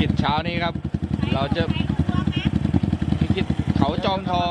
กิจเช้านี้ครับ เราจะภารกิจเขาจอมทอง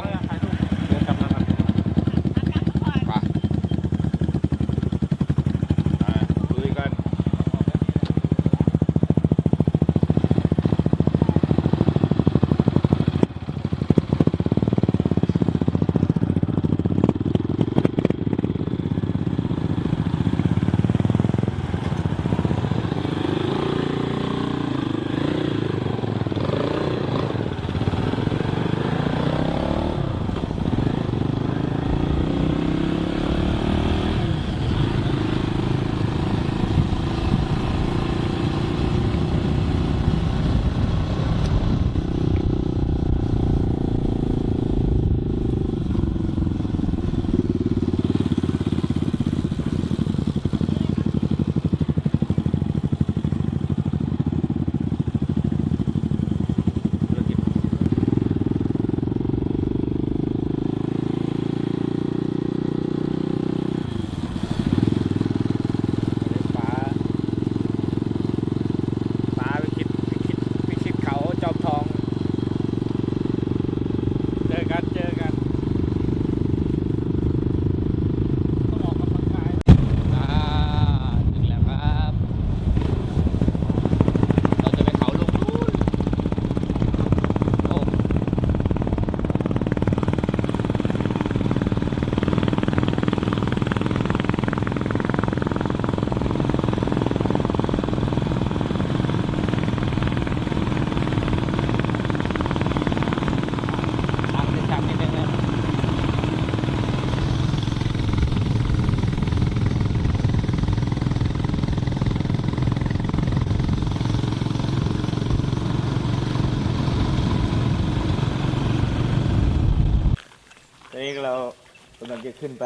ขึ้นไป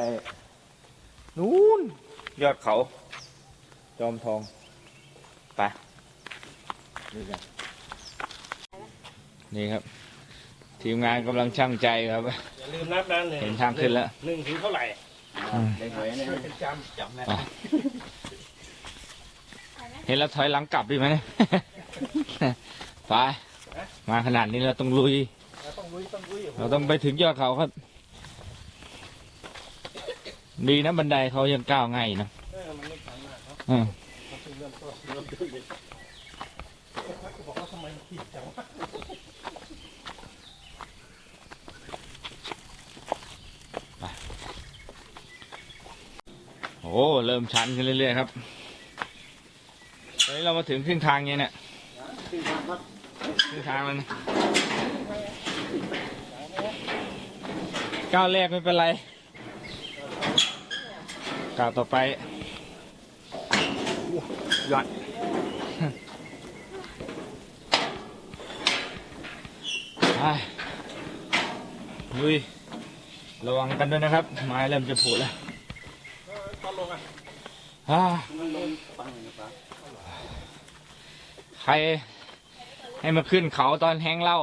นู้น ยอดเขา จอมทอง ไปนี่กันนี่ครับ ทีมงานกำลังช่างใจครับ อย่าลืมนับนั้นเลยเห็นทางขึ้นแล้ว หนึ่งถึงเท่าไหร่อืมช่วยกันจำจำนะอะเห็นแล้วถอยหลังกลับดีไหมเนี่ยไปมาขนาดนี้เราต้องลุย เราต้องลุยต้องลุยเราต้องไปถึงยอดเขาครับ ดีนะบันไดเขายังก้าวง่ายนะเออมันไม่ขังมากเนาะอืมมันเพิ่งเริ่มต้นเริ่มต้นเลยเขาบอกว่าทำไมมันผิดจังวะโอ้เริ่มชันขึ้นเรื่อยๆครับ ตอนนี้เรามาถึงครึ่งทางเนี่ยเนี่ยครึ่งทางแล้วนะก้าวแรกไม่เป็นไร ก้าวต่อไปยอดไปลุยระวังกันด้วยนะครับ ไม้เริ่มจะผุแล้วตอนลงอะอ่ามันลงฟังนะครับใครให้มาขึ้นเขาตอนแห้งเหล้า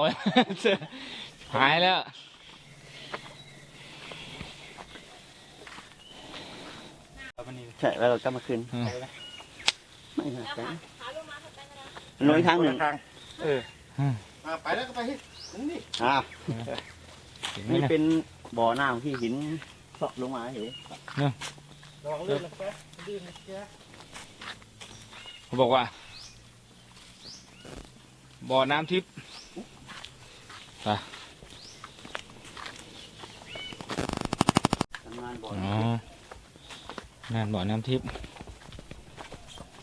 หายแล้ว ใช่แล้วเราก็มาขึ้นอืม ไม่หนักนะลงอีกทางหนึ่งทางเอออ่าไปแล้วก็ไปที่นี่อ่าถึงไหมนี่นะ เป็นบ่อน้ำที่หินเซาะลงมาเห็นระวังลื่นนะแกลื่นนะแกเขาบอกว่า บ่อน้ำทิพย์ทำงานบ่ออ๋ อนั่นบ่อน้ำทิพย์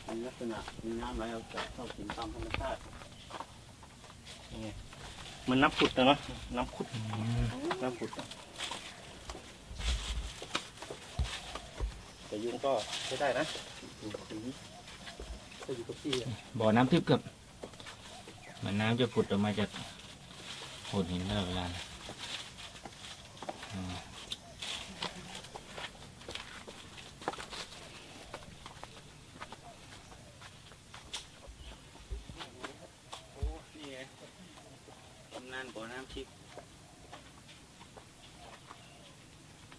มีลักษณะมีน้ำไหลออกจากเข้าถึงตามธรรมชาติมันน้ำขุดนะเนาะน้ำขุดอืมน้ำขุดอะแต่ยุงก็ใช้ได้นะอยู่กับที่ก็อยู่กับที่อะบ่อน้ำทิพย์ครับเหมือนน้ำจะผุดออกมาจากโขดหินตลอดเวลาเลยอืม โอ้นี่ไงตำนานบ่อน้ำทิพย์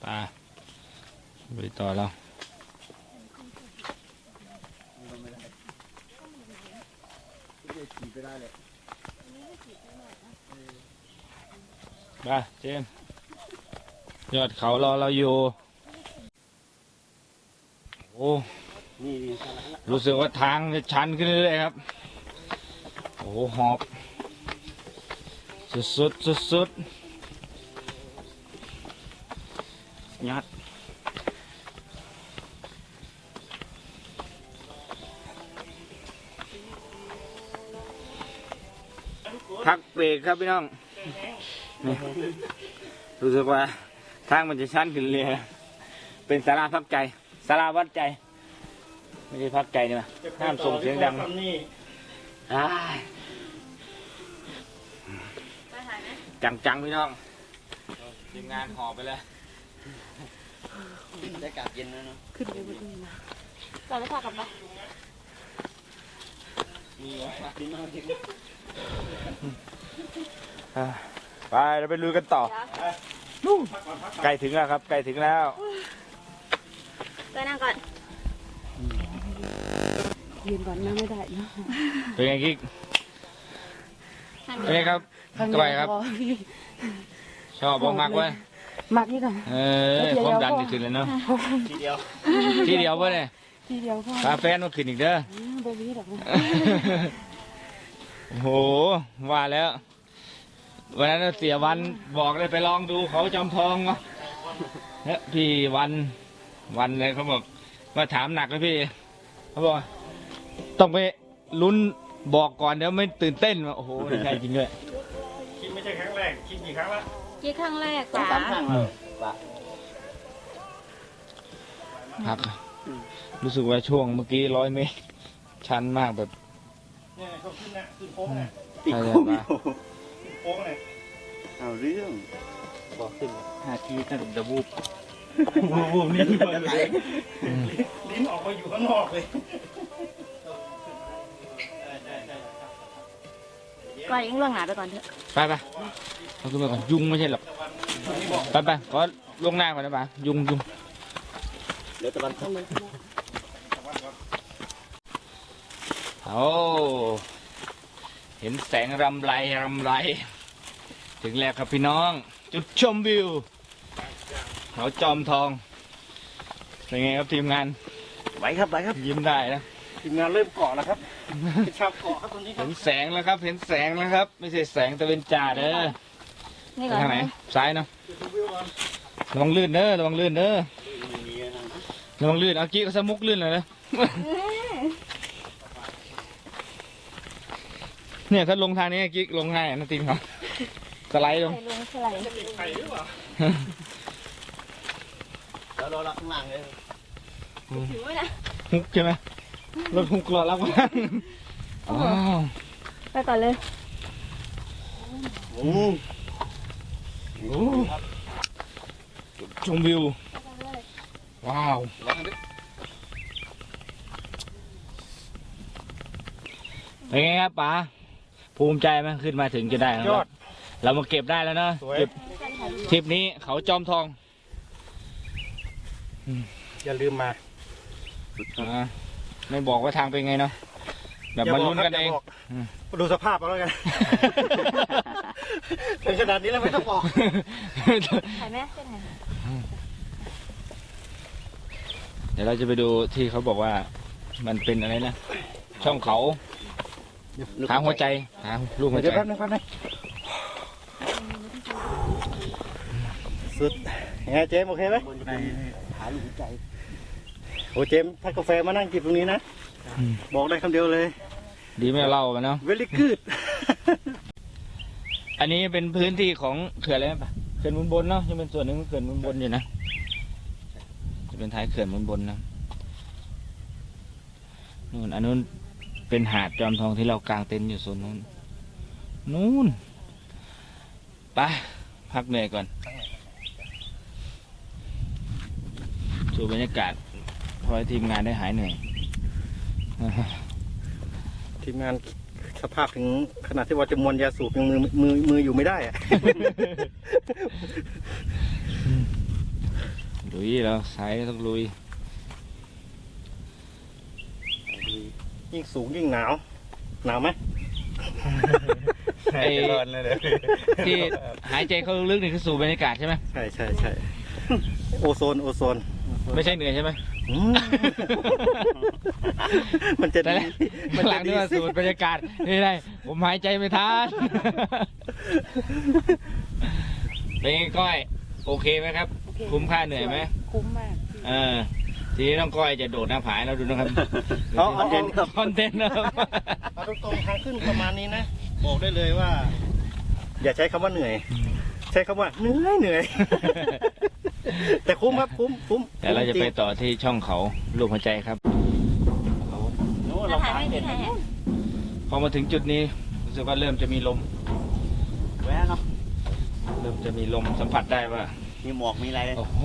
ไปไป ต่อแล้วไปเลยมาเจมยอดเขารอเราอยู่ โอ้รู้สึกว่าทางจะชันขึ้นเรื่อยๆครับ โอ้หอบ สุดสุดสุดสุดๆ กเบรกครับพี่น้องนี่รู้สึกว่าทางมันจะชันขึ้นเรื่อยๆเป็นสาราพักใจสาราวัดใจ ไม่ใช่พักใจนี่มาห้ามส่งเสียงดังนี่อ้ายจังจังๆพี่น้องทีมงานหอบไปเลยได้กาศเย็นแล้วเนาะขึ้นไปบนนี้นะก่อนแล้วพากลับมามีดินมาดิน อ่าไปเราไปลุยกันต่อนู่นใกล้ถึงแล้วครับใกล้ถึงแล้ว ไปนั่งก่อน ยืนก่อนนั่งไม่ได้นะเป็นไงกิ๊กเป็นไงครับสบายครับ ชอบบ่มากเว้ยมักนี่ก่อนเออความดันจะขึ้นเลยเนาะทีเดียว ทีเดียวเว้ยเนี่ยทีเดียวพอพาแฟนมาขึ้นอีกเด้ออืมบวีดอกนะโอ้โหว่าแล้ว วันนั้นเสียวันบอกเลยไปลองดูเขาจอมทองวะเนี่ยพี่วันวันเลยเขาบอกมาถามหนักเลยพี่เขาบอกต้องไปลุ้นบอกก่อนเดี๋ยวไม่ตื่นเต้นวะโอ้โหไม่ใช่จริงด้วยคิดไม่ใช่ครั้งแรกคิดกี่ครั้งละกี่ครั้งแรกสองป๋าสามครั้งแล้วปะพักรู้สึกว่าช่วงเมื่อกี้ร้อยเมตรชันมากแบบเนี่ยเขาขึ้นนะขึ้นโค้งนะติดโค้งอยู่ขึ้นโค้งเลยเอาเรื่องบอกขึ้นห้าทีนั่นจะวูบวูบนี่ลิ้นออกมาอยู่ข้างนอกเลยก่อนเองล่วงหนาไปก่อนเถอะไปไปเอาขึ้นมาก่อนยุงไม่ใช่หรอกไปไปขอลวงหน้าก่อนนะป่ะยุงยุงเดี๋ยวตะวันตกโอ้เห็นแสงรำไรรำไร ถึงแล้วครับพี่น้อง จุดชมวิวเขาจอมทองเป็นไงครับทีมงาน ไหวครับไหวครับ ยิ้มได้นะทีมงานเริ่มเกาะแล้วครับเป็นชาวเกาะครับตรงนี้ครัเห็บนแสงแล้วครับ เห็นแสงแล้วครับ ไม่ใช่แสงตะเวนจ่าเด้อนี่ไปก่อนทางไหนนะซ้ายเนาะจุดชมวิวก่อนระวังลื่นเด้อระวังลื่นเด้อไม่มีอะไรนะระวังลื่นเอากี้ก็สมุกลื่นเลยนะเนี่ยถ้าลงทางนี้กิ๊กลงง่ายนะทีมเขาส ไลด์ลงใส่ลงสไลด์ติดไข่หรือเปล่าแล้วรอรับข้างล่างเลยถือไว้นะฮุกใช่ไหมรถฮุกรอรับมาอ๋อไปก่อนเลยโอ้โอ้ชมวิว ว้าว เป็นไงครับป๋าภูมิใจไหมขึ้นมาถึงจะได้ยอด เรามาเก็บได้แล้วเนอะสวยเก็บทริปนี้เขาจอมทองอย่าลืมมาอ่าไม่บอกว่าทางเป็นไงเนาะแบบมาลุ้นกันเองย่าบอืมดูสภาพเอาแล้วกันถึงขนาดนี้แล้วไม่ต้องบอกถ่ายไหมเส้นไหนเดี๋ยวเราจะไปดูที่เขาบอกว่ามันเป็นอะไรนะ ช่องเขา หาหัวใจ หาลูกหัวใจเดี๋ยวแป๊บนึงแป๊บนึง สุดยังไงเจมส์โอเคไหมบนจะเป็นหาลูกหัวใจโอ้เจมส์พัดกาแฟมานั่งกินตรงนี้นะ บอกได้คำเดียวเลย ดีไม่เอาเล่ามาเนาะ very good อันนี้เป็นพื้นที่ของเขื่อนอะไรนะปะเขื่อนมุนบนเนาะยังเป็นส่วนหนึ่งของเขื่อนมุนบนอยู่นะ จะเป็นท้ายเขื่อนมุนบนนะนู่นอันนู้นเป็นหาดจอมทองที่เรากางเต็นท์อยู่โซนนู้น นู่นไปพักเหนื่อยก่อน ดูบรรยากาศพอให้ทีมงานได้หายเหนื่อย ทีมงานสภาพถึงขนาดที่ว่าจะมวนยาสูบยังมือมือมืออยู่ไม่ได้อะ ลุยแล้วสายต้องลุย ยิ่งสูงยิ่งหนาว หนาวไหมไอ้ร้อนเลยเดี๋ยวที่หายใจเข้าลึกๆนี่คือสูบบรรยากาศใช่ไหม ใช่ใช่ใช่โอโซนโอโซน ไม่ใช่เหนื่อยใช่ไหม อืม มันจะแต่ดีมันหลัจะงดีนี่ว่าสูบบรรยากาศนี่ได้ ผมหายใจไม่ทัน เป็นไงก้อย โอเคไหมครับคุ้มค่าเหนื่อยไหมคุ้มมากเออ ทีนี้น้องก้อยจะโดดหน้าผาให้เราดูนะครับเอาเอาเอาคอนเทนต์นะครับ เอาตรงๆทางขึ้นประมาณนี้นะ บอกได้เลยว่า อย่าใช้คำว่าเหนื่อย ใช้คำว่าเหนื่อยเหนื่อย แต่คุ้มครับคุ้มคุ้มแต่เราจะไปต่อที่ช่องเขาลูกหัวใจครับโน้นเราถ่ายหาไม่เห็ดีนถ่ายให้พอมาถึงจุดนี้รู้สึกว่าเริ่มจะมีลมแวะเนาะเริ่มจะมีลมสัมผัสได้ว่ามีหมอกมีอะไรเลยโอ้โห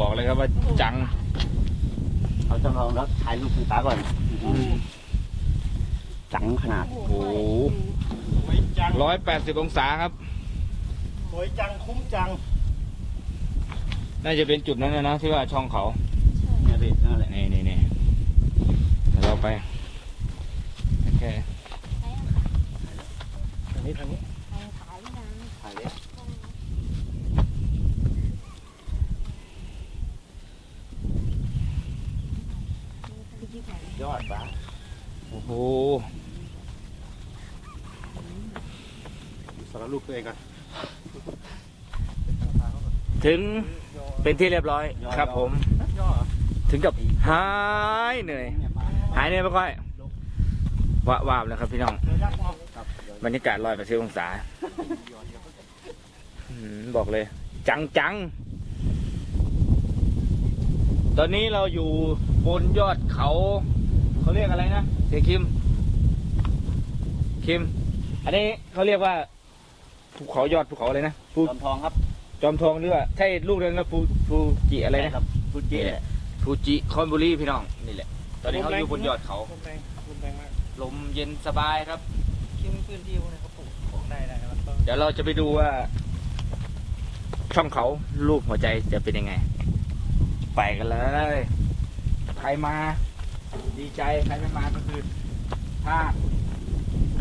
บอกเลยครับว่าจังเขาจะลองแล้วถ่ายรูปคุณตาก่อน จังขนาด โอ้โหสวยจังร้อยแปดสิบองศาครับ สวยจังคุ้มจังน่าจะเป็นจุดนั้นนะนะที่ว่าช่องเขา เนี่ยพี่นั่นแหละนี่นี่นี่เดี๋ยวเราไป โอเคทางนี้ทางนี้ ถ่ายไม่นานถ่ายเลย พี่กิ๊กถ่าย ยอดปะ โอ้โห สารรูปตัวเองก่อนถึงเป็นที่เรียบร้อยครับผม ย่อถึงกับหายเหนื่อยหายเหนื่อยไปค่อยว้าวาบแล้วครับพี่น้อง เดี๋ยวยักษ์มองบรรยากาศร้อยแปดสิบองศาอืมบอกเลย จังจังตอนนี้เราอยู่บนยอดเขา เขาเรียกอะไรนะเสียคิม คิม อันนี้เขาเรียกว่า ภูเขายอดภูเขาอะไรนะภูจอมทองครับจอมทองหรือว่าใช่ลูกเรือนกับฟูฟูจิอะไรนะครับฟูจิแหละ ฟูจิคอนบุรีพี่น้องนี่แหละ ตอนนี้เขาอยู่บนยอดเขา ลมแรงลมแรงมากลมเย็นสบายครับ คิดว่าพื้นที่พวกนี้เขาปลูกของได้ได้นะครับ เดี๋ยวเราจะไปดูว่า ช่องเขารูปหัวใจจะเป็นยังไง ไปกันเลย ใครมา ดีใจ ใครไม่มาก็คือพลาด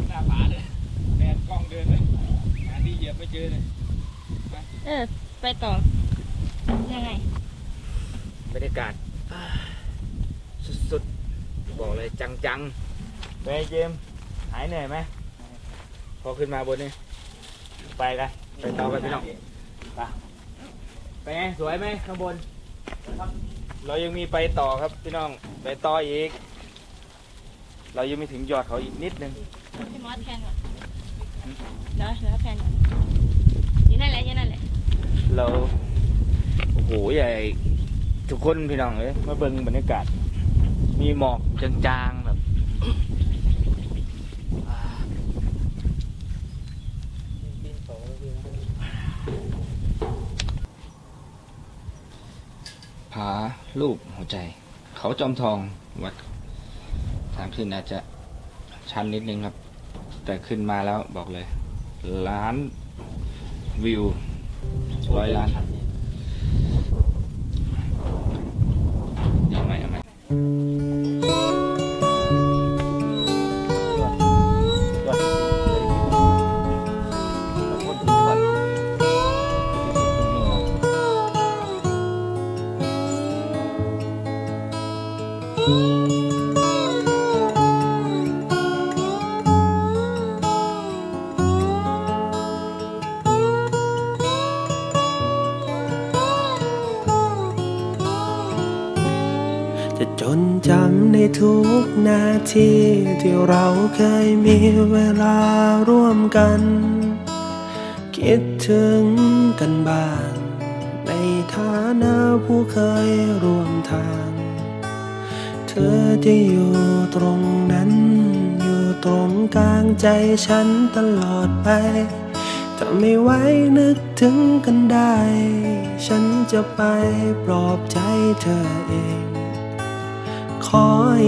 หน้าผาเลยแดดกล้องเดินเลยหาที่เห ยียบไม่เจอเลยเออ ไปต่อ ยังไง บรรยากาศอ่าสุดๆ บอกเลยจังๆเป็นไงเจมส์หายเหนื่อยไหม พอขึ้นมาบนนี้ไปกันไปต่อกันพี่น้องไปไปไงสวยไหมข้างบน เรายังมีไปต่อครับพี่น้อง ไปต่ออีก เรายังไม่ถึงยอดเขาอีกนิดนึงพี่มอสแพนก่อน เดี๋ยวเดี๋ยวแพนก่อนอยู่นั่นแหละอยู่นั่นแหละเราโอ้โหใหญ่ทุกคนพี่น้องเลยมาเบิ่งบรรยากาศ มีหมอกจางๆแบบอ่าผาลูกหัวใจ เขาจอมทองวัดทางขึ้นอาจจะชันนิดนึงครับ แต่ขึ้นมาแล้วบอกเลย ล้านวิวร้อยล้านยังไงยังไง จะจดจำในทุกนาทีที่เราเคยมีเวลาร่วมกัน คิดถึงกันบ้าง ในฐานะผู้เคยร่วมทาง เธอจะอยู่ตรงนั้น อยู่ตรงกลางใจฉันตลอดไปถ้าไม่ไหวนึกถึงกันได้ ฉันจะไปปลอบใจเธอเอง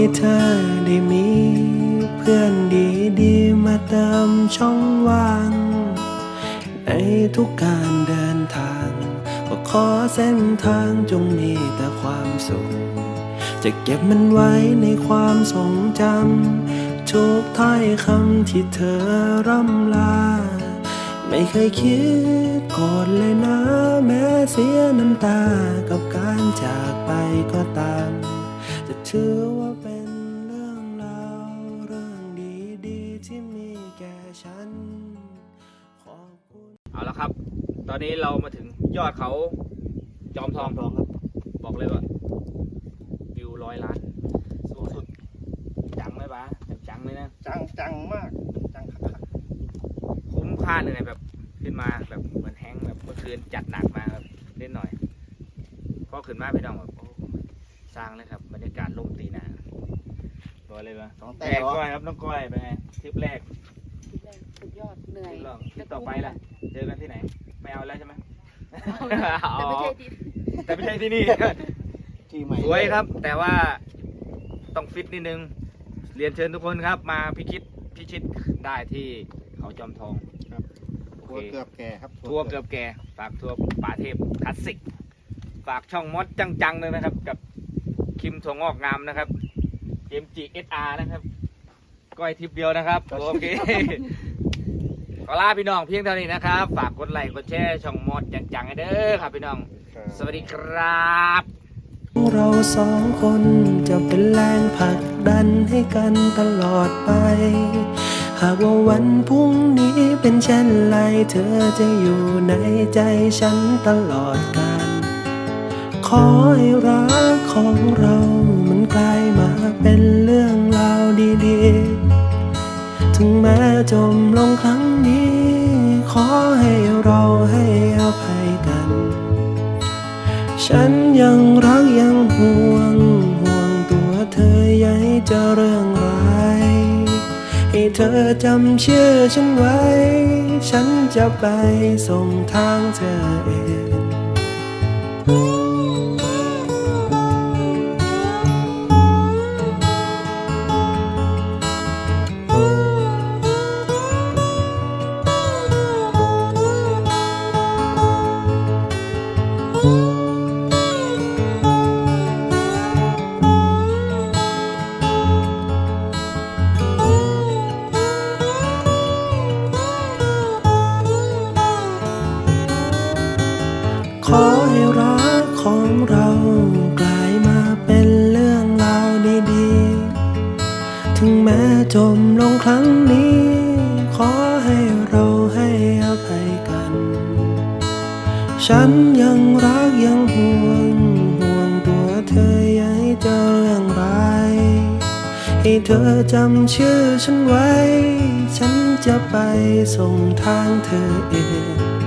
ให้เธอได้มีเพื่อนดีๆ มาเติมช่องว่าง ในทุกการเดินทาง ก็ขอเส้นทางจงมีแต่ความสุข จะเก็บมันไว้ในความทรงจำทุกถ้อยคำที่เธอร่ำลา ไม่เคยคิดโกรธเลยนะ แม้เสียน้ำตากับการจากไปก็ตามจ ฉันขอบคุณเอาละครับ ตอนนี้เรามาถึงยอดเขาจอมทองทองครับ บอกเลยว่าวิวร้อยล้าน สูงสุด จังไหมบ้าจังเลยนะ จังจังมาก จังคักคุ้มค่าเหนื่อยแบบขึ้นมาแบบเหมือนแฮงก์แบบเมื่อคืนจัดหนักมาแบบเล่นหน่อยพอขึ้นมาพี่น้องแบบโอ้สร้างเลยครับบรรยากาศลมตีหนาบอกเลยว่าๆของแตแต่กเหรอก้อยครับน้องก้อยเป็นไงทริปแรกสุดยอด เหนื่อยทริปรองทริปต่อไปล่ะ เจอกันที่ไหน ไม่เอาแล้วใช่ไหมแต่ไม่ใช่ดิแต่ไม่ใช่ที่นี่ ที่ใหม่สวยครับ แต่ว่าต้องฟิตนิดนึง เรียนเชิญทุกคนครับ มาพิชิตพิชิตได้ที่เขาจอมทองทัวร์เกือบแก่ครับทัวร์เกือบแก่ฝากทัวร์ป่าเทพคลาสสิก ฝากช่องมดจังๆเลยนะครับ กับคิมถั่วงอกงามนะครับ MGSR นะครับก้อยทิปเดียวนะครับ โอเค ขอลาพี่น้องเพียงเท่านี้นะครับ ฝากกดไลค์กดแชร์ช่องมดจังๆให้เด้อครับพี่น้องครับสวัสดีครับ เราสองคนจะเป็นแรงผลักดันให้กันตลอดไป หากว่าวันพรุ่งนี้เป็นเช่นไรเธอจะอยู่ในใจฉันตลอดกาลขอให้รักของเรามันกลายมาเป็นเรื่องราวดีๆ ถึงแม้จมลงครั้งนี้ข อให้เราให้อภัยกัน ฉันยังรักยังห่วงห่วงตัวเธออย่าให้เจอเรื่องร้าย ให้เธอจำชื่อฉันไว้ ฉันจะไปส่งทางเธอเอง เรากลายมาเป็นเรื่องราวดีๆ ถึงแม้จมลงครั้งนี้ ขอให้เราให้อภัยกัน ฉันยังรักยังห่วง ห่วงตัวเธออย่าให้เจอเรื่องร้าย ให้เธอจำชื่อฉันไว้ ฉันจะไปส่งทางเธอเอง